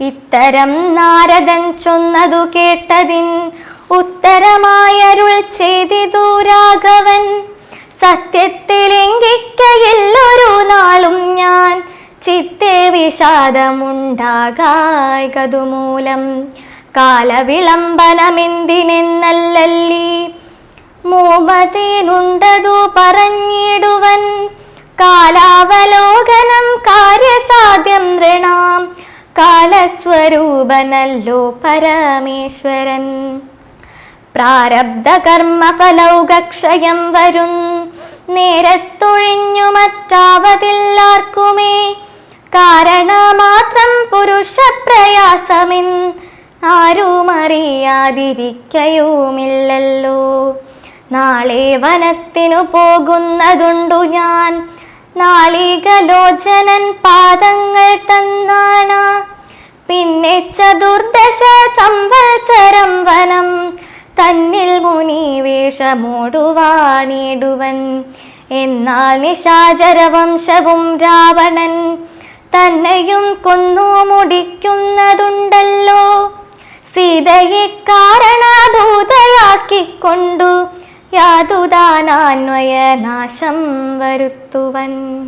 ഇത്തരം നാരദൻ ചൊന്നതു കേട്ടതിൻ ഉത്തരമായരുൾ ചെയ്തിതു രാഘവൻ. സത്യത്തിലെങ്കിക്കയില്ലൊരു നാളും ഞാൻ ചിത്തെ വിഷാദമുണ്ടാകായകതുമൂലം കാലവിളംബനമെന്തിനെന്നല്ലല്ലീ. മോമതേനുണ്ടതു പറഞ്ഞിടുവൻ കാലസ്വരൂപനല്ലോ പരമേശ്വരൻ. പ്രാരബ്ധ കർമ്മഫലൗകക്ഷയം വരും നേരത്തൊഴിഞ്ഞു മറ്റാവതില്ലാർക്കുമേ. കാരണമാത്രം പുരുഷപ്രയാസമിൻ. ആരും അറിയാതിരിക്കയുമില്ലല്ലോ നാളെ വനത്തിനു പോകുന്നതുണ്ടു ഞാൻ. നാളികലോചനൻ പാദങ്ങൾ തന്നാണ പിന്നെ ചതുർദശ സംവത്സരം വനം. തന്നിൽ മുനി വേഷമോടുവാണിടുവൻ. എന്നാൽ നിശാചര വംശവും രാവണൻ തന്നെയും കൊന്നു മുടിക്കുന്നതുണ്ടല്ലോ. സീതയെ കാരണഭൂതയാക്കിക്കൊണ്ടു യാതുദാനാന്വയ നാശം വരുത്തുവൻ.